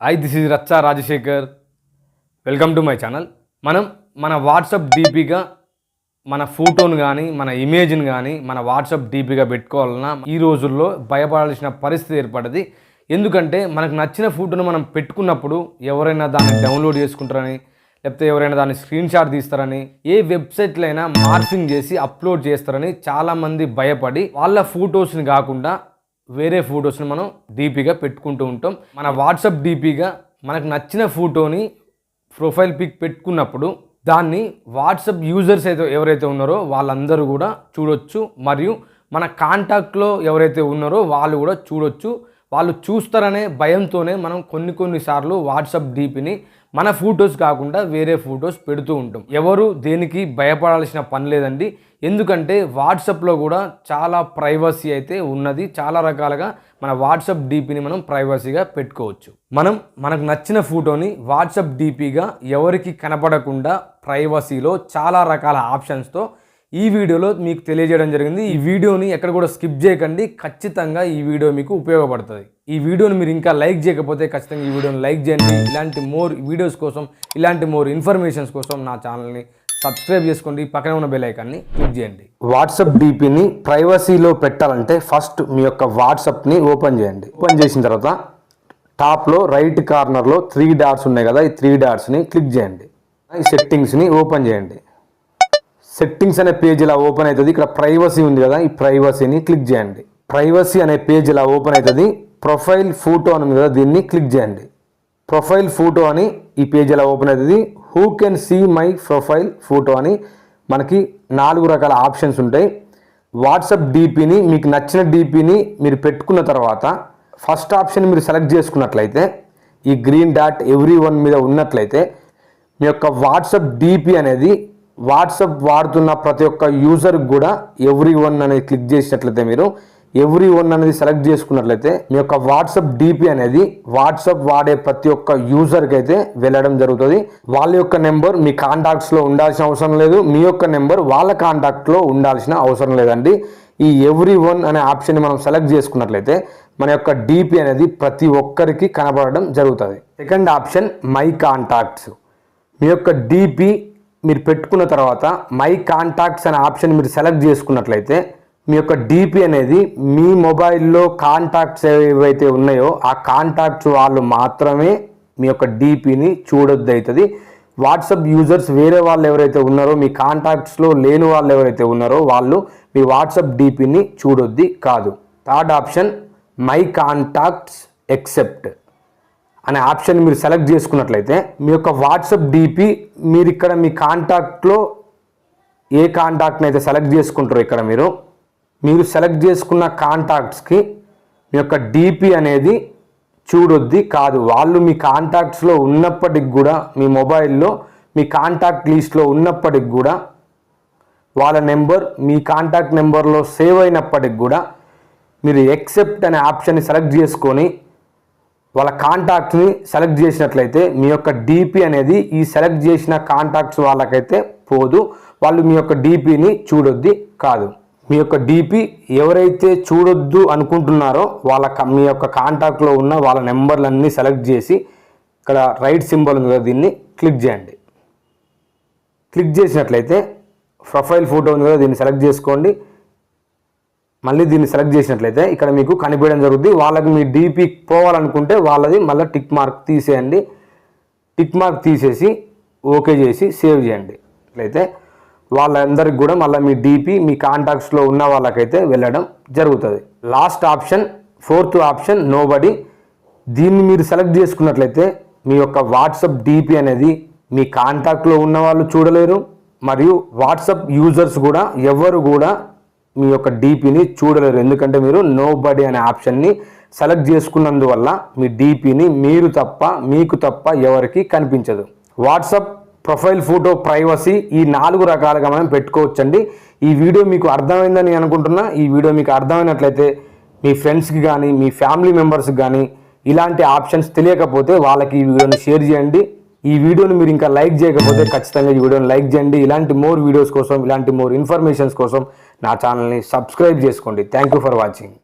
Hi this is Racha Rajasekhar welcome to my channel మనం మన WhatsApp డీపీగా మన ఫోటోను కానీ మన ఇమేజ్ని కానీ మన వాట్సాప్ డీపీగా పెట్టుకోవాలన్నా ఈ రోజుల్లో భయపడాల్సిన పరిస్థితి ఏర్పడింది ఎందుకంటే మనకు నచ్చిన ఫోటోను మనం పెట్టుకున్నప్పుడు ఎవరైనా దాన్ని డౌన్లోడ్ చేసుకుంటారని లేకపోతే ఎవరైనా దాన్ని స్క్రీన్ షాట్ తీస్తారని ఏ వెబ్సైట్లో అయినా మార్ఫింగ్ చేసి అప్లోడ్ చేస్తారని చాలామంది భయపడి వాళ్ళ ఫొటోస్ని కాకుండా వేరే ఫోటోస్ని మనం డీపీగా పెట్టుకుంటూ ఉంటాం. మన వాట్సాప్ డీపీగా మనకు నచ్చిన ఫోటోని ప్రొఫైల్ పిక్ పెట్టుకున్నప్పుడు దాన్ని వాట్సాప్ యూజర్స్ అయితే ఎవరైతే ఉన్నారో వాళ్ళందరూ కూడా చూడొచ్చు. మరియు మన కాంటాక్ట్లో ఎవరైతే ఉన్నారో వాళ్ళు కూడా చూడొచ్చు. వాళ్ళు చూస్తారనే భయంతోనే మనం కొన్ని కొన్నిసార్లు వాట్సాప్ డీపీని మన ఫొటోస్ కాకుండా వేరే ఫొటోస్ పెడుతూ ఉంటాం. ఎవరు దేనికి భయపడాల్సిన పని లేదండి. ఎందుకంటే వాట్సాప్లో కూడా చాలా ప్రైవసీ అయితే ఉన్నది. చాలా రకాలుగా మన వాట్సాప్ డీపీని మనం ప్రైవసీగా పెట్టుకోవచ్చు. మనం మనకు నచ్చిన ఫోటోని వాట్సాప్ డీపీగా ఎవరికి కనపడకుండా ప్రైవసీలో చాలా రకాల ఆప్షన్స్తో ఈ వీడియోలో మీకు తెలియజేయడం జరిగింది. ఈ వీడియోని ఎక్కడ కూడా స్కిప్ చేయకండి. ఖచ్చితంగా ఈ వీడియో మీకు ఉపయోగపడుతుంది. ఈ వీడియోని మీరు ఇంకా లైక్ చేయకపోతే ఖచ్చితంగా ఈ వీడియోని లైక్ చేయండి. ఇలాంటి మోర్ వీడియోస్ కోసం ఇలాంటి మోర్ ఇన్ఫర్మేషన్స్ కోసం నా ఛానల్ని సబ్స్క్రైబ్ చేసుకోండి. పక్కనే ఉన్న బెల్ ఐకాన్ని క్లిక్ చేయండి. వాట్సాప్ డీపీని ప్రైవసీలో పెట్టాలంటే ఫస్ట్ మీ యొక్క వాట్సాప్ని ఓపెన్ చేయండి. ఓపెన్ చేసిన తర్వాత టాప్లో రైట్ కార్నర్లో త్రీ డాట్స్ ఉన్నాయి కదా ఈ త్రీ డాట్స్ని క్లిక్ చేయండి. ఈ సెట్టింగ్స్ని ఓపెన్ చేయండి. సెట్టింగ్స్ అనే పేజ్ ఇలా ఓపెన్ అవుతుంది. ఇక్కడ ప్రైవసీ ఉంది కదా ఈ ప్రైవసీని క్లిక్ చేయండి. ప్రైవసీ అనే పేజ్ ఇలా ఓపెన్ అవుతుంది. ప్రొఫైల్ ఫోటో అని ఉంది కదా దీన్ని క్లిక్ చేయండి. ప్రొఫైల్ ఫోటో అని ఈ పేజ్ ఇలా ఓపెన్ అవుతుంది. Who can see my profile photo అని మనకి నాలుగు రకాల ఆప్షన్స్ ఉంటాయి. వాట్సాప్ డీపీని మీకు నచ్చిన డీపీని మీరు పెట్టుకున్న తర్వాత ఫస్ట్ ఆప్షన్ మీరు సెలెక్ట్ చేసుకున్నట్లయితే ఈ గ్రీన్ డాట్ ఎవ్రీ వన్ మీద ఉన్నట్లయితే మీ యొక్క వాట్సాప్ డీపీ అనేది వాట్సాప్ వాడుతున్న ప్రతి ఒక్క యూజర్కి కూడా ఎవ్రీ వన్ అనేది క్లిక్ చేసినట్లయితే మీరు ఎవ్రీ వన్ అనేది సెలెక్ట్ చేసుకున్నట్లయితే మీ యొక్క వాట్సాప్ డీపీ అనేది వాట్సాప్ వాడే ప్రతి ఒక్క యూజర్కి అయితే వెళ్ళడం జరుగుతుంది. వాళ్ళ యొక్క నెంబర్ మీ కాంటాక్ట్స్లో ఉండాల్సిన అవసరం లేదు. మీ యొక్క నెంబర్ వాళ్ళ కాంటాక్ట్లో ఉండాల్సిన అవసరం లేదండి. ఈ ఎవ్రీ వన్ అనే ఆప్షన్ని మనం సెలెక్ట్ చేసుకున్నట్లయితే మన యొక్క డీపీ అనేది ప్రతి ఒక్కరికి కనబడడం జరుగుతుంది. సెకండ్ ఆప్షన్ మై కాంటాక్ట్స్ మీ యొక్క డీపీ మీరు పెట్టుకున్న తర్వాత మై కాంటాక్ట్స్ అనే ఆప్షన్ మీరు సెలెక్ట్ చేసుకున్నట్లయితే మీ యొక్క డీపీ అనేది మీ మొబైల్లో కాంటాక్ట్స్ ఏవైతే ఉన్నాయో ఆ కాంటాక్ట్స్ వాళ్ళు మాత్రమే మీ యొక్క డీపీని చూడొద్దు అవుతుంది వాట్సాప్ యూజర్స్ వేరే వాళ్ళు ఎవరైతే ఉన్నారో మీ కాంటాక్ట్స్లో లేని వాళ్ళు ఎవరైతే ఉన్నారో వాళ్ళు మీ వాట్సాప్ డీపీని చూడొద్ది కాదు. Third option my contacts except. అనే ఆప్షన్ మీరు సెలెక్ట్ చేసుకున్నట్లయితే మీ యొక్క వాట్సాప్ డీపీ మీరు ఇక్కడ మీ కాంటాక్ట్లో ఏ కాంటాక్ట్ని అయితే సెలెక్ట్ చేసుకుంటారో ఇక్కడ మీరు మీరు సెలెక్ట్ చేసుకున్న కాంటాక్ట్స్కి మీ యొక్క డీపీ అనేది చూడొద్ది కాదు. వాళ్ళు మీ కాంటాక్ట్స్లో ఉన్నప్పటికి కూడా మీ మొబైల్లో మీ కాంటాక్ట్ లిస్ట్లో ఉన్నప్పటికి కూడా వాళ్ళ నెంబర్ మీ కాంటాక్ట్ నెంబర్లో సేవ్ అయినప్పటికి కూడా మీరు ఎక్సెప్ట్ అనే ఆప్షన్ని సెలెక్ట్ చేసుకొని వాళ్ళ కాంటాక్ట్ని సెలెక్ట్ చేసినట్లయితే మీ యొక్క డీపీ అనేది ఈ సెలెక్ట్ చేసిన కాంటాక్ట్స్ వాళ్ళకైతే పోదు. వాళ్ళు మీ యొక్క డీపీని చూడొద్ది కాదు. మీ యొక్క డీపీ ఎవరైతే చూడొద్దు అనుకుంటున్నారో వాళ్ళ మీ యొక్క కాంటాక్ట్లో ఉన్న వాళ్ళ నెంబర్లన్నీ సెలెక్ట్ చేసి ఇక్కడ రైట్ సింబల్ ఉంది కదా దీన్ని క్లిక్ చేయండి. క్లిక్ చేసినట్లయితే ప్రొఫైల్ ఫోటో ఉంది కదా దీన్ని సెలెక్ట్ చేసుకోండి. మళ్ళీ దీన్ని సెలెక్ట్ చేసినట్లయితే ఇక్కడ మీకు కనిపించడం జరుగుతుంది వాళ్ళకి మీ డీపీ పోవాలనుకుంటే వాళ్ళది మళ్ళీ టిక్ మార్క్ తీసేయండి. టిక్ మార్క్ తీసేసి ఓకే చేసి సేవ్ చేయండి. అట్లయితే వాళ్ళందరికి కూడా మళ్ళీ మీ డీపీ మీ కాంటాక్ట్స్లో ఉన్న వాళ్ళకైతే వెళ్ళడం జరుగుతుంది. Last option fourth option no దీన్ని మీరు సెలెక్ట్ చేసుకున్నట్లయితే మీ యొక్క వాట్సప్ డీపీ అనేది మీ కాంటాక్ట్లో ఉన్న వాళ్ళు చూడలేరు. మరియు వాట్సప్ యూజర్స్ కూడా ఎవరు కూడా మీ యొక్క డీపీని చూడలేరు. ఎందుకంటే మీరు నో బడీ అనే ఆప్షన్ని సెలెక్ట్ చేసుకున్నందువల్ల మీ డీపీని మీరు తప్ప మీకు తప్ప ఎవరికి కనిపించదు. వాట్సాప్ ప్రొఫైల్ ఫోటో ప్రైవసీ ఈ నాలుగు రకాలుగా మనం పెట్టుకోవచ్చండి. ఈ వీడియో మీకు అర్థమైందని అనుకుంటున్నా. ఈ వీడియో మీకు అర్థమైనట్లయితే మీ ఫ్రెండ్స్కి కానీ మీ ఫ్యామిలీ మెంబర్స్కి కానీ ఇలాంటి ఆప్షన్స్ తెలియకపోతే వాళ్ళకి ఈ వీడియోని షేర్ చేయండి. ఈ వీడియోని మీరు ఇంకా లైక్ చేయకపోతే ఖచ్చితంగా ఈ వీడియోని లైక్ చేయండి. ఇలాంటి మోర్ వీడియోస్ కోసం ఇలాంటి మోర్ ఇన్ఫర్మేషన్స్ కోసం నా ఛానల్ని సబ్స్క్రైబ్ చేసుకోండి. Thank you for watching